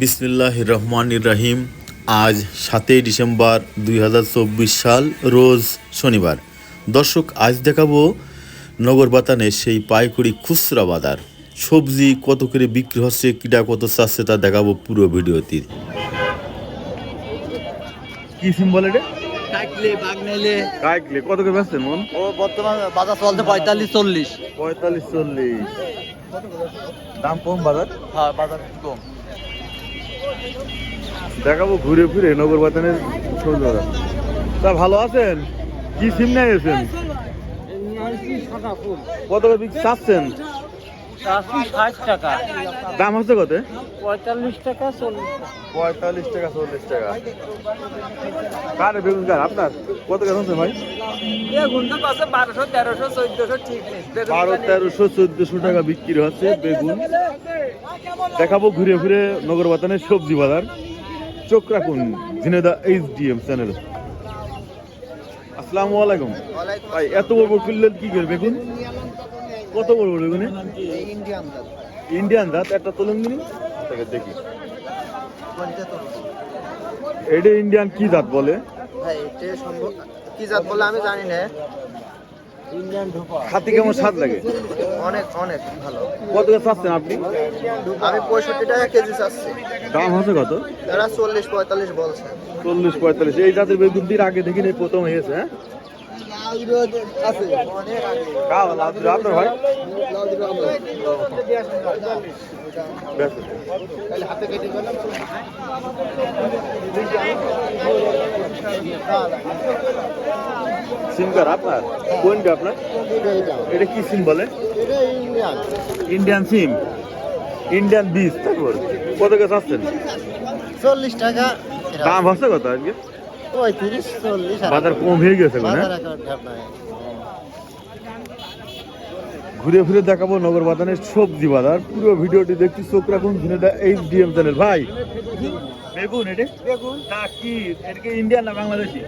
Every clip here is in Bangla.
বিসমিল্লাহ রহমান রাহিম আজ সাতই ডিসেম্বর দুই হাজার চব্বিশ সাল রোজ শনিবার। দর্শক আজ দেখাবো নগর বাতানের সেই পাইকুড়ি খুচরা বাজার। সবজি কত করে বিক্রি হচ্ছে কিটা কত চাচ্ছে তা দেখাবো পুরো ভিডিওতে। কি সিম্বল এটা? কাটলে বাগনাইলে। কাইকলে কত করে বেচছেন মন? ও বর্তমান বাজার চলছে পঁয়তাল্লিশ চল্লিশ। পঁয়তাল্লিশ চল্লিশ। দাম কম বাজার? হ্যাঁ বাজার কম। দেখাবো ঘুরে ফিরে নগর বাতানের সৌন্দর্য। তা ভালো আছেন? কি সিম নিয়ে গেছেন? কত চাচ্ছেন? ষাট টাকা। দাম হচ্ছে কত? পঁয়তাল্লিশ টাকা চল্লিশ পঁয়তাল্লিশ টাকা চল্লিশ টাকা। কার বেগুন কার? আপনার? কত করে হচ্ছে ভাই? বারোশো তেরোশো চোদ্দশো ঠিক বারো তেরোশো চোদ্দশো টাকা বিক্রি হচ্ছে বেগুন। দেখাবো ঘুরে ফিরে নগর বাতানের সবজি বাজার। চোখ রাখুন Jhenaidah H D M channel. আসসালামু আলাইকুম। ভাই এত বড় বড় কিনলেন কি করে বেগুন? কত বড় বড় বেগুনে ইন্ডিয়ান ইন্ডিয়ান জাত একটা তুলুন দিন তাকে দেখি। এটা ইন্ডিয়ান কি জাত বলে? ভাই এটা সম্ভব কি জাত বলে আমি জানি না। ইন্ডিয়ান ঢোপা খাতি কেমন স্বাদ লাগে? অনেক অনেক ভালো। কত চাচ্ছেন আপনি? আমি পঁয়ষট্টি টাকা কেজি চাচ্ছি। দাম হচ্ছে কত? এরা চল্লিশ পঁয়তাল্লিশ বলছে। চল্লিশ পঁয়তাল্লিশ। এই জাতের আগে দেখি নেই প্রথম হয়েছে হ্যাঁ? আপনার ভাই? ব্যাস। হাতে কেটে গেলাম সিম কার্ড আপনার? কোনটা আপনার? এটা কি সিম বলে? ইন্ডিয়ান সিম। ইন্ডিয়ান বীজ তারপর। কত করে চাচ্ছেন? চল্লিশ টাকা। দাম হচ্ছে কত আজকে? পঁয়ত্রিশ চল্লিশ বাজার কম হয়ে গেছে হ্যাঁ? ঘুরে ফিরে দেখাবো নগর বাজারের সবজি বাজার। পুরো ভিডিওটি দেখছি চোখ রাখুন ঝিনেদা এইচ চ্যানেল। ভাই বেগুন এটা? বেগুন। না কি ইন্ডিয়ান না বাংলাদেশি।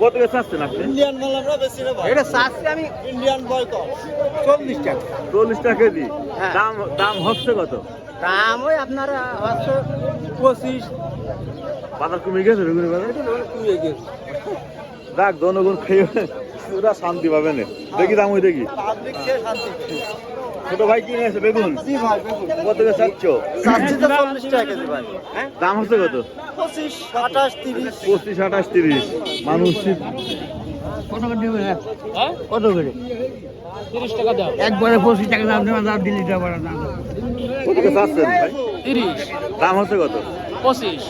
কত করে চাচ্ছেন আপনি? ইন্ডিয়ান মাল আমরা বেশি না এটা আমি ইন্ডিয়ান বয় কম। চল্লিশ টাকা। চল্লিশ টাকা কেজি? হ্যাঁ। দাম দাম হচ্ছে কত? দাম ওই আপনার হচ্ছে পঁচিশ বাজার কমে গেছে বেগুনের বাজার? কুড়িয়ে গেছে। দেখ জনগণ খেয়ে পুরা শান্তি পাবে না। দেখি দাম ওই দেখি ছোট ভাই কিনে আছে বেগুন? বেগুন। কত করে চাচ্ছ? হ্যাঁ? দাম হচ্ছে কত? পঁচিশ আঠাশ তিরিশ। পঁচিশ আঠাশ তিরিশ। মানুষ কত করে দেবে? কত করে? তিরিশ টাকা দাও একবারে পঁচিশ টাকা দাম দেওয়া দাম দিল্লি যাবার না কত চাচ্ছেন ভাই? তিরিশ। দাম হচ্ছে কত? পঁচিশ।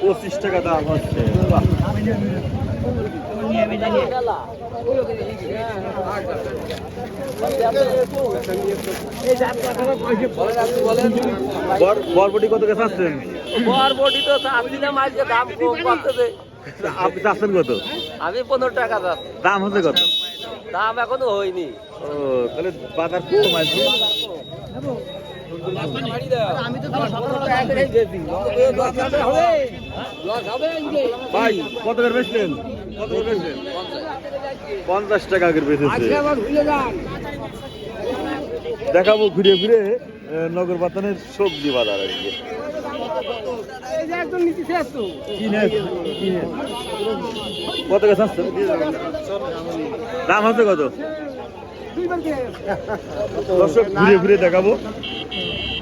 পঁচিশ টাকা দাম হচ্ছে। বর- বরবটি কত করে চাচ্ছেন? বরবটি তো চাচ্ছিলাম আজকে দাম কম করতেছে। আপনি চাচ্ছেন কত? আমি পনেরো টাকা যাচ্ছি দাম হচ্ছে কত? দাম এখনও হয়নি। ও তাহলে বাজার কম আছে। ভাই, কত করে বেচলেন? পঞ্চাশ টাকা করে বেচেছে। দেখাবো ঘুরে ঘুরে নগর বাতানের সবজি বাজার আর কি? কত চাচ্ছেন? দাম আছে কত? ঘুরে ঘুরে দেখাবো।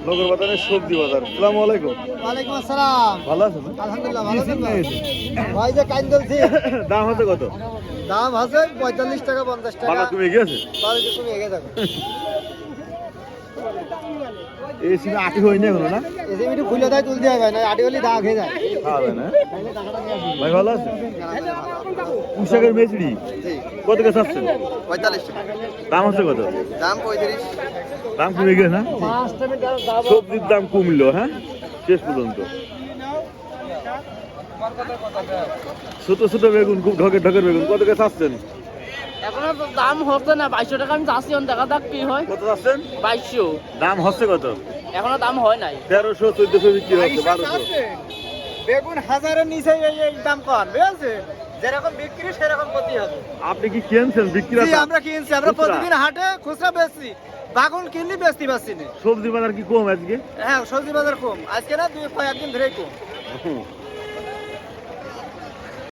নগর বাজারের সবজি বাজার। সালাম আলাইকুম। ওয়ালাইকুম আসসালাম। ভালো আছেন? আলহামদুলিল্লাহ ভালো আছেন? ভাই যে কাইন দলছি দাম আছে কত? দাম আছে পঁয়তাল্লিশ টাকা পঞ্চাশ টাকা। কমে গেছে এগিয়ে যাবে এই সিমে আটি হয়নি এখনও না? এই একটু খুলে দেয় তুলতে হবে না আটি হলে দাগ হয়ে যায়। খাওয়াবে না? ভাই ভালো আছে? পুষাকের মেচড়ি কত করে চাচ্ছেন পঁয়তাল্লিশ টাকা। দাম আছে কত? দাম পঁয়ত্রিশ। দাম কমে গেছে না? সবজির দাম কমলো হ্যাঁ? শেষ পর্যন্ত। ছোট ছোট বেগুন খুব ঢকের ঢকের বেগুন। কত করে চাচ্ছেন? এখনও তো দাম হচ্ছে না বাইশশো টাকা আমি চাচ্ছি দেখা যাক কি হয়। কত চাচ্ছেন? বাইশশো। দাম হচ্ছে কত? এখনও দাম হয় নাই। তেরোশো চোদ্দশো বিক্রি হচ্ছে বারোশো। বেগুন হাজারের নিচে এই এই দাম কম বুঝছে যেরকম বিক্রি সেরকম প্রতি হবে। আপনি কি কিনছেন? বিক্রি? আমরা কিনছি। আমরা প্রতিদিন হাটে খুচরা বেচছি। বাগুন কিনলি বেচতে পারছি না সবজি বাজার কি কম আজকে? হ্যাঁ সবজি বাজার কম। আজকে না দুই কয়েকদিন ধরেই কম।